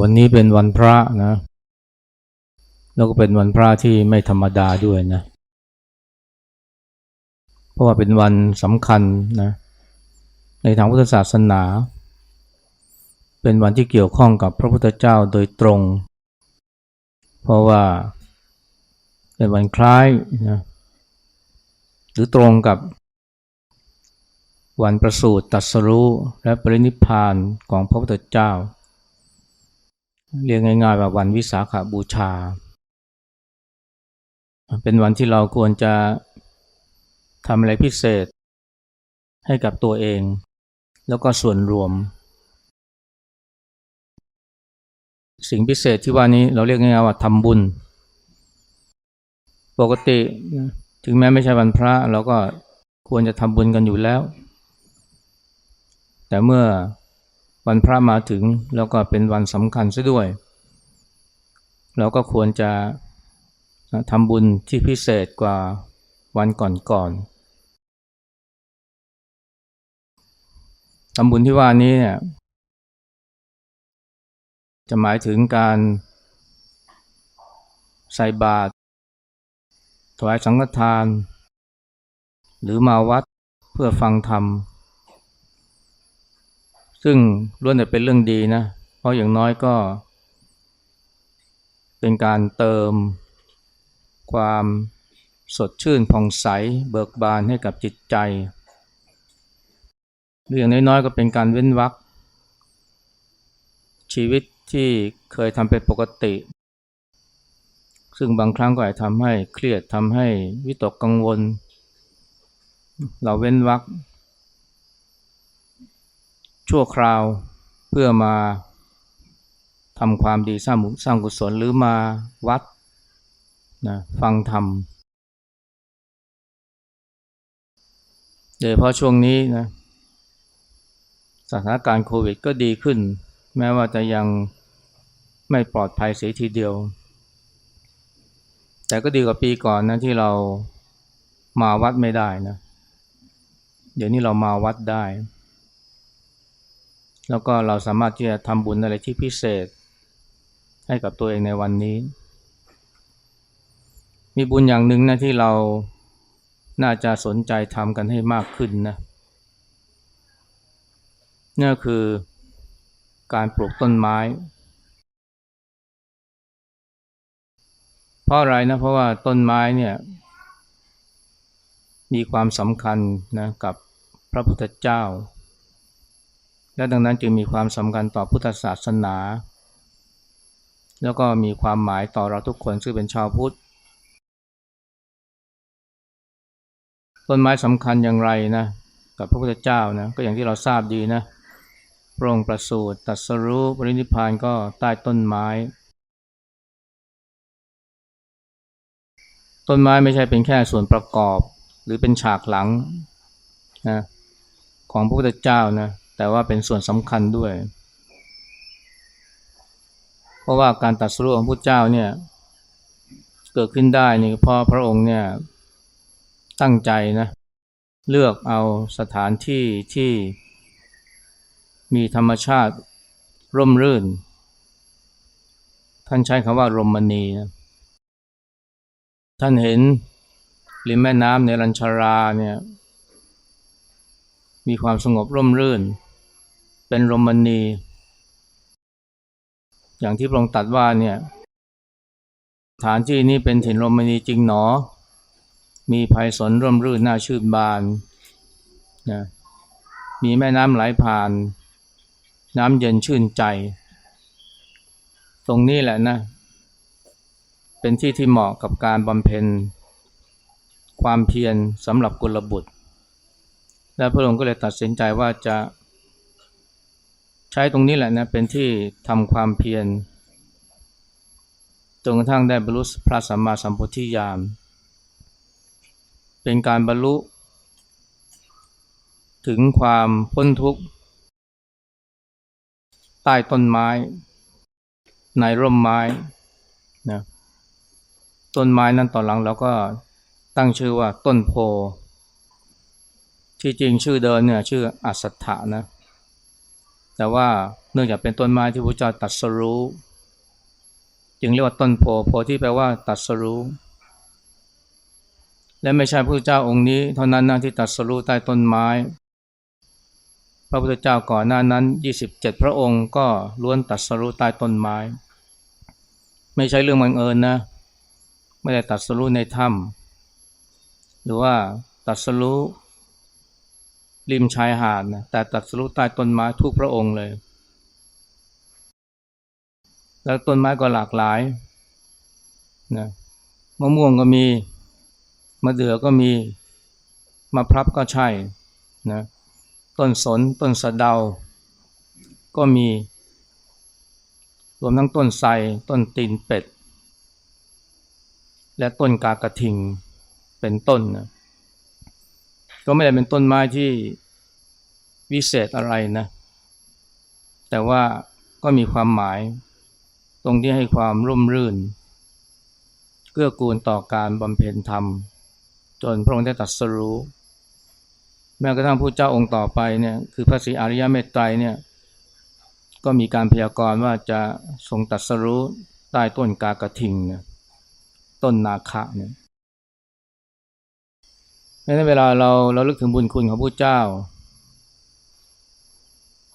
วันนี้เป็นวันพระนะ แล้วก็เป็นวันพระที่ไม่ธรรมดาด้วยนะ เพราะว่าเป็นวันสำคัญนะ ในทางพุทธศาสนา เป็นวันที่เกี่ยวข้องกับพระพุทธเจ้าโดยตรง เพราะว่าเป็นวันคล้ายนะหรือตรงกับวันประสูติตัสรู้และปรินิพานของพระพุทธเจ้า เรียกง่ายๆว่าวันวิสาขาบูชา เป็นวันที่เราควรจะทำอะไรพิเศษ ให้กับตัวเอง แล้วก็ส่วนรวม สิ่งพิเศษที่ว่านี้เราเรียกง่ายๆว่าทำบุญ ปกติถึงแม้ไม่ใช่วันพระเราก็ควรจะทำบุญกันอยู่แล้ว แต่เมื่อ วันพระมาถึงแล้วก็เป็นวันสำคัญซะด้วย เราก็ควรจะทำบุญที่พิเศษกว่าวันก่อนๆทำบุญที่ว่านี้เนี่ยจะหมายถึงการใส่บาตรถวายสังฆทาน หรือมาวัดเพื่อฟังธรรม ซึ่งล้วนแต่เป็นเรื่องดีนะ เพราะอย่างน้อยก็ เป็นการเติม ความสดชื่นผ่องใสเบิกบานให้กับจิตใจหรืออย่างน้อยๆก็เป็นการเว้นวักชีวิตที่เคยทำเป็นปกติ ซึ่งบางครั้งก็อาจทำให้เครียดทำให้วิตกกังวล เราเว้นวัก ชั่วคราวเพื่อมาทำความดีสร้างสร้างกุศลหรือมาวัดนะฟังธรรมโดยเพราะช่วงนี้นะสถานการณ์โควิดก็ดีขึ้น แม้ว่าจะยังไม่ปลอดภัยเสียทีเดียว แต่ก็ดีกว่าปีก่อนนะที่เรามาวัดไม่ได้นะ เดี๋ยวนี้เรามาวัดได้ แล้วก็เราสามารถที่จะทำบุญอะไรที่พิเศษ ให้กับตัวเองในวันนี้ มีบุญอย่างหนึ่งนะที่เราน่าจะสนใจทำกันให้มากขึ้นนะนั่นคือการปลูกต้นไม้ เพราะอะไรนะเพราะว่าต้นไม้เนี่ยมีความสำคัญนะกับพระพุทธเจ้า และดังนั้นจึงมีความสำคัญต่อพุทธศาสนา แล้วก็มีความหมายต่อเราทุกคนซึ่งเป็นชาวพุทธต้นไม้สำคัญอย่างไรนะกับพระพุทธเจ้านะก็อย่างที่เราทราบดีนะพระองค์ประสูติตัสรู้ปรินิพานก็ใต้ต้นไม้ ต้นไม้ไม่ใช่เป็นแค่ส่วนประกอบ หรือเป็นฉากหลังนะของพระพุทธเจ้านะ แต่ว่าเป็นส่วนสำคัญด้วย เพราะว่าการตรัสรู้ของพระเจ้าเนี่ยเกิดขึ้นได้นี่เพราะพระองค์เนี่ยตั้งใจนะเลือกเอาสถานที่ที่มีธรรมชาติร่มรื่น ท่านใช้คำว่ารมณีนะท่านเห็นริมแม่น้ำในรัญชาราเนี่ยมีความสงบร่มรื่น เป็นรมณี อย่างที่พระองค์ตรัสว่าเนี่ยฐานที่นี้เป็นถิ่นรมณีจริงหนอ มีภัยสนร่มรื่นน่าชื่นบานนะมีแม่น้ำไหลผ่าน น้ำเย็นชื่นใจ ตรงนี้แหละนะ เป็นที่ที่เหมาะกับการบำเพ็ญ ความเพียรสำหรับกุลบุตร และพระองค์ก็เลยตัดสินใจว่าจะ ใช้ตรงนี้แหละนะเป็นที่ทำความเพียรจนกระทั่งได้บรรลุพระสัมมาสัมพุทธิญาณเป็นการบรรลุถึงความพ้นทุกข์ ใต้ต้นไม้ ในร่มไม้นะต้นไม้นั้นต่อนหลังเราก็ตั้งชื่อว่าต้นโพ ที่จริงชื่อเดิมเนี่ยชื่ออัสสถานะ แต่ว่าเนื่องจากเป็นต้นไม้ที่พระเจ้าตัดสรู้ จึงเรียกว่าต้นโพโพที่แปลว่าตัดสรู้ และไม่ใช่พระเจ้าองค์นี้ เท่านั้นนะที่ตัดสรู้ใต้ต้นไม้ พระพุทธเจ้าก่อนหน้านั้น 27 พระองค์ก็ล้วนตัดสรู้ใต้ต้นไม้ ไม่ใช่เรื่องบังเอิญนะ ไม่ได้ตัดสรู้ในถ้ำหรือว่าตัดสรู้ ริมชายหาดนะแต่ตัดสรู้ใต้ต้นไม้ทุกพระองค์เลย แล้วต้นไม้ก็หลากหลายนะมะม่วงก็มีมะเดื่อก็มีมะพร้าวก็ใช่นะต้นสนต้นสะเดา ก็มีรวมทั้งต้นไทรต้นตีนเป็ด และต้นกากระทิงเป็นต้นนะ ก็ไม่ได้เป็นต้นไม้ที่วิเศษอะไรนะ แต่ว่าก็มีความหมายตรงที่ให้ความร่มรื่น เกื้อกูลต่อการบำเพ็ญธรรม จนพระองค์ได้ตรัสรู้ แม้กระทั่งผู้เจ้าองค์ต่อไปเนี่ยคือพระศรีอริยเมตไตรเนี่ยก็มีการพยากรณ์ว่าจะทรงตรัสรู้ใต้ต้นกากระทิงเนี่ยต้นนาคะเนี่ย ในเวลาเราเราลึกถึงบุญคุณของผู้เจ้า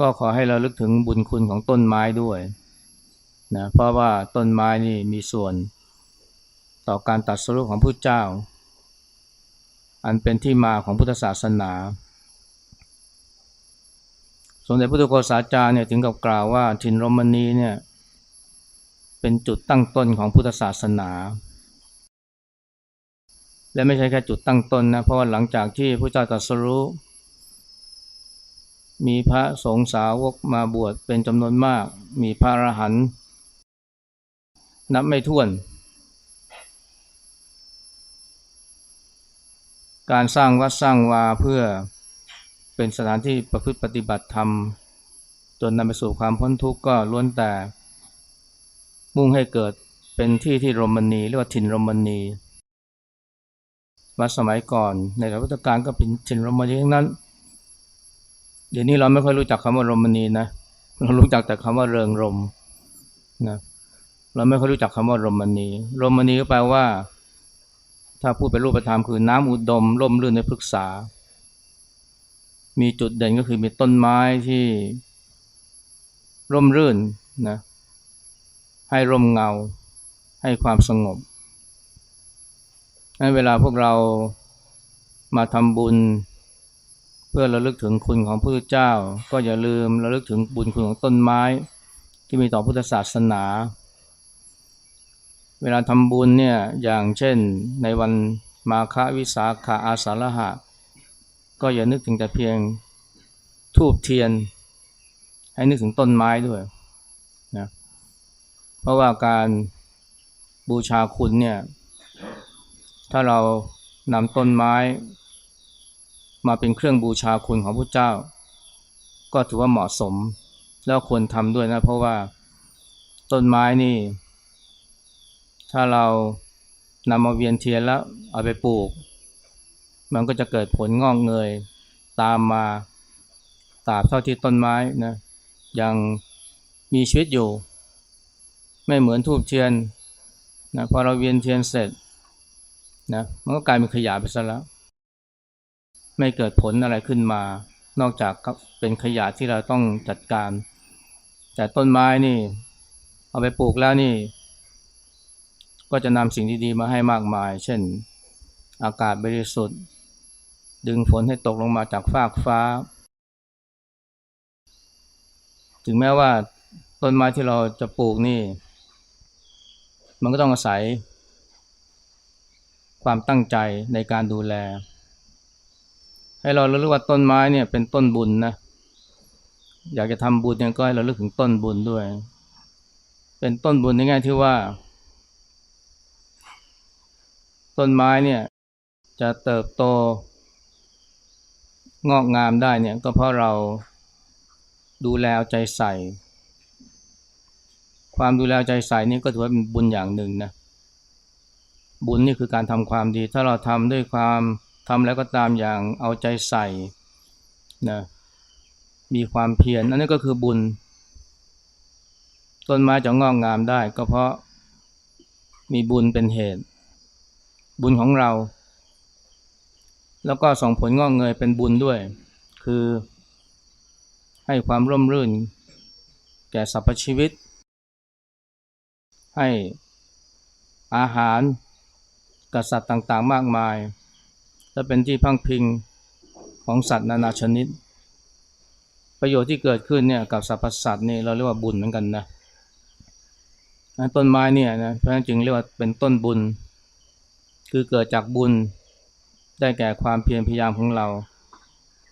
ก็ขอให้เราลึกถึงบุญคุณของต้นไม้ด้วยนะเพราะว่าต้นไม้นี่มีส่วนต่อการตัดสรุปของผู้เจ้า อันเป็นที่มาของพุทธศาสนา สมเด็จพระตุโกษาจารย์เนี่ยถึงกับกล่าวว่าทินรมณีเนี่ยเป็นจุดตั้งต้นของพุทธศาสนา และไม่ใช่แค่จุดตั้งต้นนะเพราะว่าหลังจากที่พระเจ้าตรัสรู้ มีพระสงฆ์สาวกมาบวชเป็นจำนวนมาก มีพระอรหันต์นับไม่ถ้วน การสร้างวัดสร้างวาเพื่อเป็นสถานที่ประพฤติปฏิบัติธรรม จนนำไปสู่ความพ้นทุกข์ก็ล้วนแต่ มุ่งให้เกิดเป็นที่ที่รมณีเรียกว่าถิ่นรมณี วัดสมัยก่อนในรัชกาลก็เป็นถิ่นรมณีทั้งนั้น เดี๋ยวนี้เราไม่ค่อยรู้จักคำว่ารมณีนะเรารู้จักแต่คำว่าเริงรมนะเราไม่ค่อยรู้จักคำว่ารมณีรมณีก็แปลว่า ถ้าพูดเป็นรูปธรรมคือน้ำอุดมร่มรื่นในพฤกษา มีจุดเด่นก็คือมีต้นไม้ที่ร่มรื่นนะให้ร่มเงา ให้ความสงบ เวลาพวกเรามาทำบุญ เพื่อระลึกถึงคุณของพระพุทธเจ้า ก็อย่าลืมระลึกถึงบุญคุณของต้นไม้ ที่มีต่อพุทธศาสนา เวลาทำบุญเนี่ยอย่างเช่นในวันมาฆวิสาขาอาสาฬหะ ก็อย่านึกถึงแต่เพียงทูบเทียน ให้นึกถึงต้นไม้ด้วยนะเพราะว่าการบูชาคุณเนี่ย ถ้าเรานำต้นไม้ มาเป็นเครื่องบูชาคุณของพระเจ้า ก็ถือว่าเหมาะสม แล้วควรทำด้วยนะ เพราะว่าต้นไม้นี่ ถ้าเรานำมาเวียนเทียนแล้วเอาไปปลูก มันก็จะเกิดผลงอกเงยตามมาตราบเท่าที่ต้นไม้นะยังมีชีวิตอยู่ ไม่เหมือนทูบเทียนนะพอเราเวียนเทียนเสร็จ นะมันก็กลายเป็นขยะไปซะแล้ว ไม่เกิดผลอะไรขึ้นมา นอกจากเป็นขยะที่เราต้องจัดการ แต่ต้นไม้นี่ เอาไปปลูกแล้วนี่ ก็จะนำสิ่งดีๆมาให้มากมาย เช่น อากาศบริสุทธิ์ ดึงฝนให้ตกลงมาจากฟากฟ้า ถึงแม้ว่าต้นไม้ที่เราจะปลูกนี่ มันก็ต้องอาศัย ความตั้งใจในการดูแล ให้เราเรู้ว่าต้นไม้เนี่ยเป็นต้นบุญนะอยากจะทำบุญเนี่ยก็ให้เราเลือกถึงต้นบุญด้วย เป็นต้นบุญในแง่ที่ว่า ต้นไม้เนี่ยจะเติบโต งอกงามได้เนี่ยก็เพราะเราดูแลใจใส่ ความดูแลใจใส่นี่ก็ถือว่าเป็นบุญอย่างหนึ่งนะ บุญนี่คือการทำความดี ถ้าเราทำด้วยความทำแล้วก็ตามอย่างเอาใจใส่นะมีความเพียรอันนี้ก็คือบุญ ต้นไม้จะงอกงามได้ ก็เพราะมีบุญเป็นเหตุ บุญของเรา แล้วก็ส่งผลงอกเงยเป็นบุญด้วย คือให้ความร่มรื่น แก่สรรพชีวิต ให้อาหาร กับสัตว์ต่างๆ มากมาย และเป็นที่พังพิงของสัตว์นานาชนิด ประโยชน์ที่เกิดขึ้นเนี่ยกับสรรพสัตว์นี่เราเรียกว่าบุญเหมือนกันนะต้นไม้เนี่ยนะเพราะฉะนั้นจึงเรียกว่าเป็นต้นบุญ คือเกิดจากบุญได้แก่ความเพียรพยายามของเรา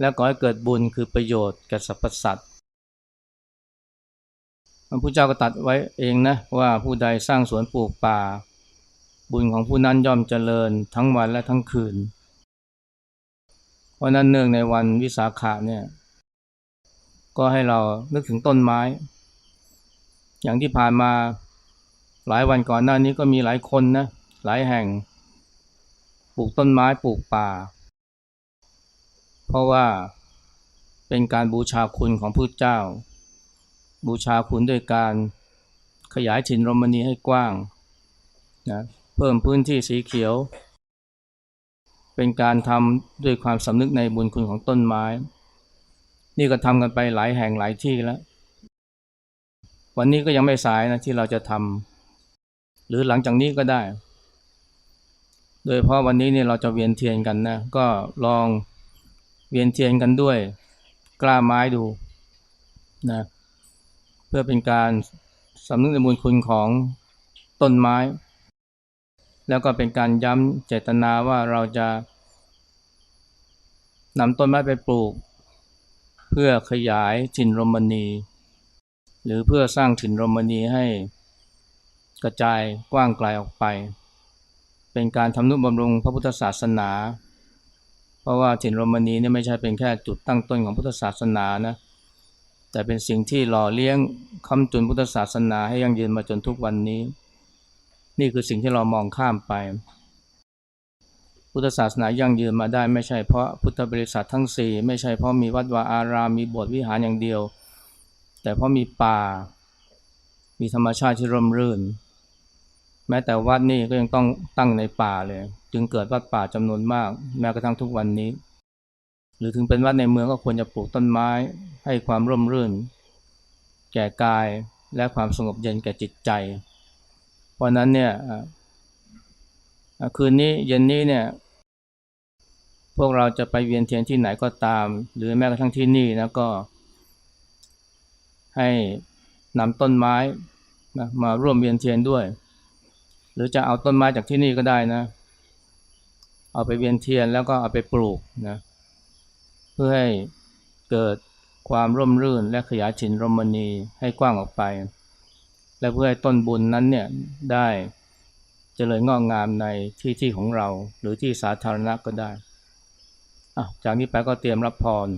แล้วก็ให้เกิดบุญคือประโยชน์แก่สรรพสัตว์พระพุทธเจ้าก็ตัดไว้เองนะว่าผู้ใดสร้างสวนปลูกป่า บุญของผู้นั้นย่อมเจริญทั้งวันและทั้งคืน เพราะนั้นเนื่องในวันวิสาขะเนี่ย ก็ให้เรานึกถึงต้นไม้ อย่างที่ผ่านมาหลายวันก่อนหน้านี้ก็มีหลายคนนะหลายแห่ง ปลูกต้นไม้ปลูกป่า เพราะว่าเป็นการบูชาคุณของพระเจ้า บูชาคุณด้วยการขยายถิ่นรมณีให้กว้างนะ เพิ่มพื้นที่สีเขียว เป็นการทำด้วยความสำนึกในบุญคุณของต้นไม้ นี่ก็ทำกันไปหลายแห่งหลายที่แล้ว วันนี้ก็ยังไม่สายนะที่เราจะทำหรือหลังจากนี้ก็ได้ โดยเพราะวันนี้เนี่ยเราจะเวียนเทียนกันนะก็ลองเวียนเทียนกันด้วย กล้าไม้ดูนะเพื่อเป็นการสำนึกในบุญคุณของต้นไม้ แล้วก็เป็นการย้ำเจตนาว่าเราจะนำต้นไม้ไปปลูก เพื่อขยายถิ่นรมณีหรือเพื่อสร้างถิ่นรมณีให้กระจายกว้างไกลออกไป เป็นการทำนุบำรุงพระพุทธศาสนา เพราะว่าถิ่นรมณีนี่ไม่ใช่เป็นแค่จุดตั้งต้นของพุทธศาสนานะแต่เป็นสิ่งที่หล่อเลี้ยงคำจุนพุทธศาสนาให้ยั่งยืนมาจนทุกวันนี้ นี่คือสิ่งที่เรามองข้ามไป พุทธศาสนายั่งยืนมาได้ไม่ใช่เพราะพุทธบริษัททั้งสี่ไม่ใช่เพราะมีวัดวาอารามมีโบสถ์วิหารอย่างเดียว แต่เพราะมีป่า มีธรรมชาติที่ร่มรื่น แม้แต่วัดนี่ก็ยังต้องตั้งในป่าเลย จึงเกิดวัดป่าจำนวนมาก แม้กระทั่งทุกวันนี้ หรือถึงเป็นวัดในเมืองก็ควรจะปลูกต้นไม้ให้ความร่มรื่น แก่กายและความสงบเย็นแก่จิตใจ เพราะนั้นเนี่ยคืนนี้เย็นนี้เนี่ยพวกเราจะไปเวียนเทียนที่ไหนก็ตาม หรือแม้กระทั่งที่นี่นะก็ให้นำต้นไม้มาร่วมเวียนเทียนด้วย หรือจะเอาต้นไม้จากที่นี่ก็ได้นะ เอาไปเวียนเทียนแล้วก็เอาไปปลูกนะเพื่อให้เกิดความร่มรื่นและขยายฉินรมณีให้กว้างออกไป และเพื่อให้ต้นบุญนั้นเนี่ยได้เจริญงอกงามในที่ที่ของเรา หรือที่สาธารณะก็ได้อะจากนี้ไปก็เตรียมรับพร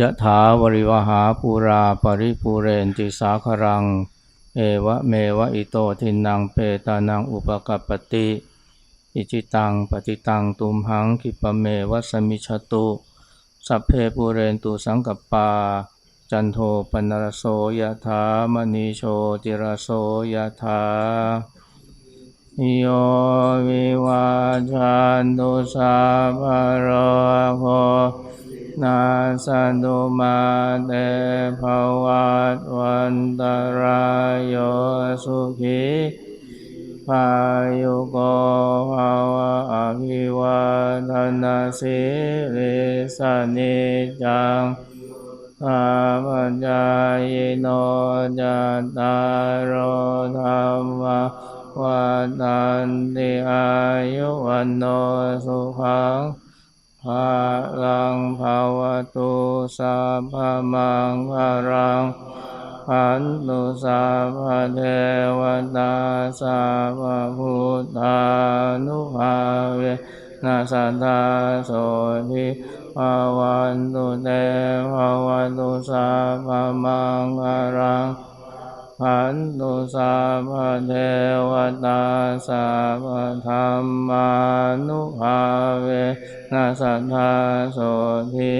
ยะถาวริวหาปูราปริปูเรนติสาครัง เอวะเมวะอิโตทินังเปตานังอุปกัปปติ อิจิตังปฏิตังตุมหังคิปะเมวะสมิชตุ สัพเพปูเรนตุสังกปา จันโทปนรโสยถามณีโชติรโสยถาโยวิวาจันตุสาภโรโคนาสันตุมาเตภวัตวันตรายโยสุขีพายุโกภาวะอภิวาทนาสิริสนิจัง อาปัญญายโนจัตตารโอธรรมวันตันติอายุวันโนสุขังภาลังภาวตุสัพพมังภารังพันตุสัพพเทวตาสัพพุทธานุภาเว นัสตตาโสทิภาวันตุเตภาวันตุสัพพมังภารังพันตุสัพเทวตาสัพธรรมานุภาเวนัสตตาโสทิ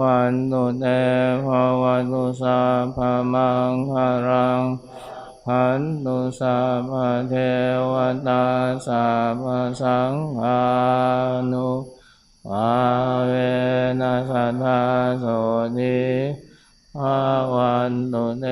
วันตุเตภวันตุสัพพมังคารัง พันตุสัพพเทวตาสัพพสังฆานุภาเวนัสทธาโสนิภาวันตุเต